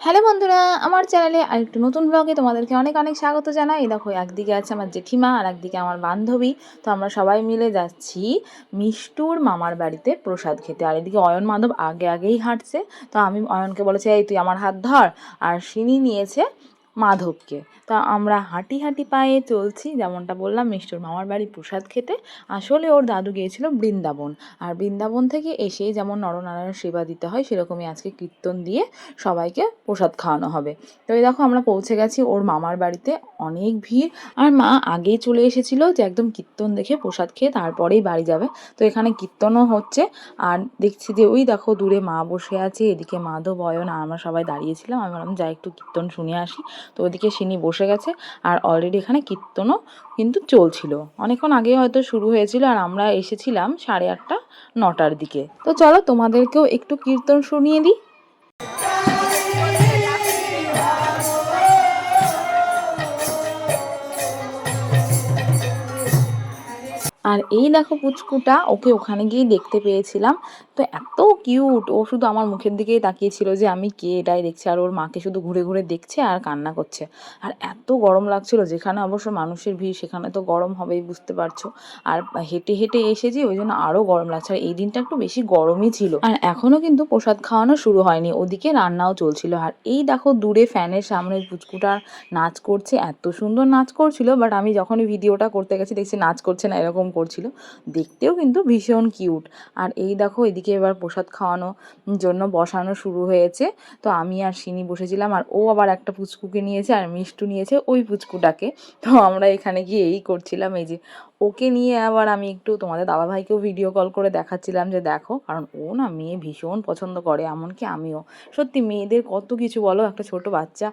Hello বন্ধুরা, আমার চ্যানেলে আর একটু নতুন ব্লগে তোমাদেরকে অনেক অনেক স্বাগত জানাই। দেখো, একদিকে আছে আমার জেঠিমা, আর একদিকে আমার বান্ধবী। তো আমরা সবাই মিলে যাচ্ছি মিষ্টুর মামার বাড়িতে প্রসাদ খেতে। আর এদিকে অয়ন মাধব আগে আগেই হাঁটছে। তো আমি অয়নকে বলেছি, এই তুই আমার হাত ধর। আর সিনি নিয়েছে মাধবকে। তা আমরা হাঁটি হাঁটি পায়ে চলছি, যেমনটা বললাম, মিষ্টুর মামার বাড়ি প্রসাদ খেতে। আসলে ওর দাদু গিয়েছিল বৃন্দাবন। আর বৃন্দাবন থেকে এসে যেমন নরনারায়ণ সেবা দিতে হয়, সেরকমই আজকে কীর্তন দিয়ে সবাইকে প্রসাদ খাওয়ানো হবে। তো এই দেখো, আমরা পৌঁছে গেছি ওর মামার বাড়িতে। অনেক ভিড়। আর মা আগেই চলে এসেছিল যে একদম কীর্তন দেখে প্রসাদ খেয়ে তারপরেই বাড়ি যাবে। তো এখানে কীর্তনও হচ্ছে। আর দেখছি যে ওই দেখো, দূরে মা বসে আছে, এদিকে মাধব, অয়ন, আর আমরা সবাই দাঁড়িয়েছিলাম আমি ভাবলাম যাই একটু কীর্তন শুনে আসি। তো ওদিকে সিনি বসে গেছে আর অলরেডি এখানে কীর্তনও কিন্তু চলছিল। অনেকক্ষণ আগে হয়তো শুরু হয়েছিল আর আমরা এসেছিলাম সাড়ে আটটা, নটার দিকে। তো চলো তোমাদেরকেও একটু কীর্তন শুনিয়ে দিই। আর এই দেখো পুচকুটা, ওকে ওখানে গিয়ে দেখতে পেয়েছিলাম। তো এত কিউট, ও শুধু আমার মুখের দিকেই তাকিয়েছিল যে আমি কে, এটাই দেখছি। আর ওর মাকে শুধু ঘুরে ঘুরে দেখছে আর কান্না করছে। আর এত গরম লাগছিল, যেখানে অবশ্য মানুষের ভিড়, সেখানে তো গরম হবেই, বুঝতে পারছ। আর হেঁটে হেঁটে এসেছি ওই জন্য আরও গরম লাগছে। আর এই দিনটা একটু বেশি গরমই ছিল। আর এখনও কিন্তু প্রসাদ খাওয়ানো শুরু হয়নি, ওদিকে রান্নাও চলছিল। আর এই দেখো দূরে ফ্যানের সামনে পুচকুটা নাচ করছে। এত সুন্দর নাচ করছিল, বাট আমি যখনই ভিডিওটা করতে গেছি, দেখছি নাচ করছে না, এরকম করছিল দেখতেও কিন্তু ভীষণ কিউট। আর এই দেখো, এদিকে এবার প্রসাদ খাওয়ানো জন্য বসানো শুরু হয়েছে। তো আমি আর সিনি বসেছিলাম, আর ও আবার একটা পুচকুকে নিয়েছে, আর মিষ্টু নিয়েছে ওই পুচকুটাকে। তো আমরা এখানে গিয়ে এই করছিলাম, এই যে ওকে নিয়ে আবার আমি একটু তোমাদের দাদাভাইকেও ভিডিও কল করে দেখাচ্ছিলাম যে দেখো, কারণ ও না মেয়ে ভীষণ পছন্দ করে, এমনকি আমিও। সত্যি মেয়েদের কত কিছু বলো, একটা ছোট বাচ্চা,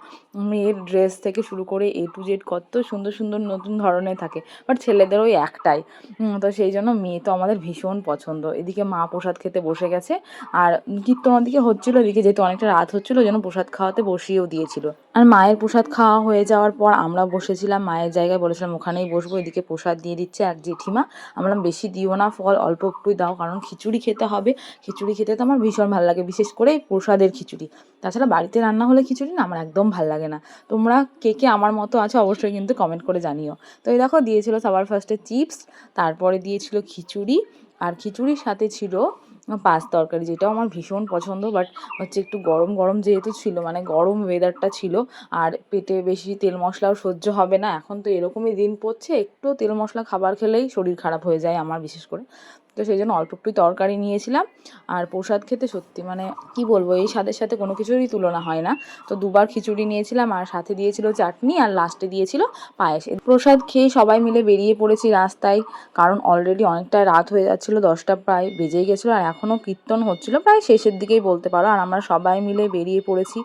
মেয়ের ড্রেস থেকে শুরু করে এ টু জেড কত সুন্দর সুন্দর নতুন ধরনের থাকে বাট ছেলেদের ওই একটাই। তো সেই জন্য মেয়ে তো আমাদের ভীষণ পছন্দ। এদিকে মা প্রসাদ খেতে বসে গেছে, আর কীর্তন ওদিকে হচ্ছিল, এদিকে যেহেতু অনেকটা রাত হচ্ছিল জন্য প্রসাদ খাওয়াতে বসিয়েও দিয়েছিল। আর মায়ের প্রসাদ খাওয়া হয়ে যাওয়ার পর আমরা বসেছিলাম, মায়ের জায়গায় বলেছিলাম, ওখানেই বসবো, এদিকে প্রসাদ দিয়ে দিচ্ছে। এক জেঠিমা। আমরা বেশি দিও না ফল, অল্প একটুই দাও, কারণ খিচুড়ি খেতে হবে। খিচুড়ি খেতে তো আমার ভীষণ ভালো লাগে, বিশেষ করে প্রসাদের খিচুড়ি। তাছাড়া বাড়িতে রান্না হলে খিচুড়ি না আমার একদম ভালো লাগে না। তোমরা কে কে আমার মতো আছো অবশ্যই কিন্তু কমেন্ট করে জানিও। তো এই দেখো, দিয়েছিল সবার ফার্স্টে চিপস তারপরে দিয়েছিল খিচুড়ি, আর খিচুড়ির সাথে ছিল পাঁচ তরকারি যেটাও আমার ভীষণ পছন্দ বাট হচ্ছে একটু গরম গরম যেহেতু ছিল মানে গরম ওয়েদারটা ছিল, আর পেটে বেশি তেল মশলাও সহ্য হবে না। এখন তো এরকমই দিন পড়ছে, একটু তেল মশলা খাবার খেলেই শরীর খারাপ হয়ে যায় আমার বিশেষ করে। তো সেই জন্য অল্প একটু তরকারি নিয়েছিলাম। আর প্রসাদ খেতে সত্যি মানে কি বলব, এই স্বাদের সাথে কোনো কিছুরই তুলনা হয় না। তো দুবার খিচুড়ি নিয়েছিলাম আর সাথে দিয়েছিল চাটনি আর লাস্টে দিয়েছিল পায়েস। প্রসাদ খেয়ে সবাই মিলে বেরিয়ে পড়েছি রাস্তায়, কারণ অলরেডি অনেকটা রাত হয়ে যাচ্ছিল, দশটা প্রায় বেজেই গেছিল আর এখনও কীর্তন হচ্ছিল, প্রায় শেষের দিকেই বলতে পারো। আর আমরা সবাই মিলে বেরিয়ে পড়েছি,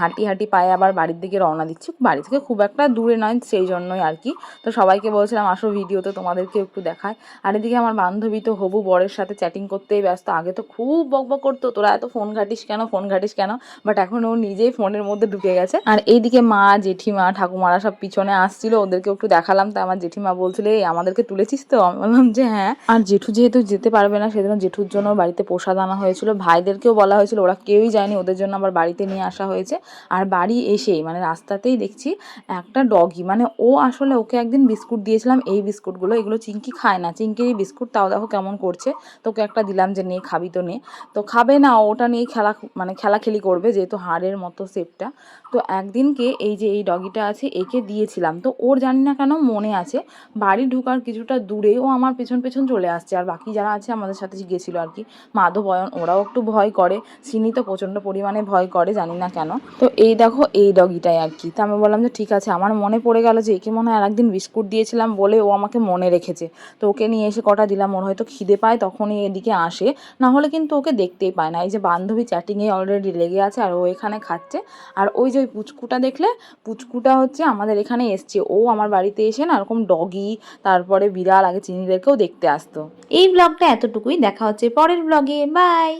হাঁটি হাঁটি পায়ে আবার বাড়ির দিকে রওনা দিচ্ছি। বাড়ি থেকে খুব একটা দূরে নয় সেই জন্যই আর কি। তো সবাইকে বলছিলাম, আসো ভিডিওতে তোমাদেরকে একটু দেখায়। আর এদিকে আমার বান্ধবী তো হবু বরের সাথে চ্যাটিং করতেই ব্যস্ত। আগে তো খুব বকবক করতো, তোরা এত ফোন ঘাটিস কেন? ফোন ঘাটিস কেন? বাট এখন ও নিজেই ফোনের মধ্যে ঢুকে গেছে। আর এইদিকে মা, জেঠিমা, ঠাকুমারা সব পিছনে আসছিল, ওদেরকে একটু দেখালাম। তো আমার জেঠিমা বলছিল, এই, আমাদেরকে তুলেছিস তো? আমি বললাম, যে হ্যাঁ। আর জেঠু যেহেতু যেতে পারবে না, সেজন্য জেঠুর জন্য বাড়িতে প্রসাদ আনা হয়েছিল। ভাইদেরকেও বলা হয়েছিল, ওরা কেউই যায়নি, ওদের জন্য আবার বাড়িতে নিয়ে আসা হয়েছে। আর বাড়ি এসেই মানে রাস্তাতেই দেখছি, একটা ডগি মানে ও আসলে ওকে একদিন বিস্কুট দিয়েছিলাম, এই বিস্কুটগুলো, এগুলো চিঙ্কি খায় না। চিঙ্কির বিস্কুট, তাও দেখো কেমন করছে। তোকে একটা দিলাম যে নে, খাবি তো নে। তো খাবে না, ওটা নিয়ে খেলা মানে খেলাখেলি করবে যেহেতু হাড়ের মতো সেপটা তো একদিনকে এই যে এই ডগিটা আছে, একে দিয়েছিলাম। তো ওর জানি না কেন মনে আছে, বাড়ি ঢোকার কিছুটা দূরে ও আমার পেছন পেছন চলে আসছে। আর বাকি যারা আছে আমাদের সাথে গিয়েছিল আর কি। মাধবয়ন ওরাও একটু ভয় করে। সিনি তো প্রচণ্ড পরিমাণে ভয় করে, জানি না কেন। তো এই দেখো এই ডগিটাই আর কি। তো আমি বললাম যে ঠিক আছে, আমার মনে পড়ে গেল যে একে মনে হয় আর একদিন বিস্কুট দিয়েছিলাম বলে ও আমাকে মনে রেখেছে। তো ওকে নিয়ে এসে কটা দিলাম, ওর হয়তো খিদে পায় তখনই এদিকে আসে। না হলে কিন্তু ওকে দেখতেই পায় না। এই যে বান্ধবী চ্যাটিংয়ে অলরেডি লেগে আছে আর ও এখানে খাচ্ছে। আর ওই যে ওই পুচকুটা দেখলে? পুচকুটা হচ্ছে আমাদের এখানে এসছে। ও আমার বাড়িতে এসে না এরকম ডগি তারপরে বিড়াল, আগে চিনিদেরকেও দেখতে আসতো। এই ব্লগটা এতটুকুই। দেখা হচ্ছে পরের ব্লগে বাই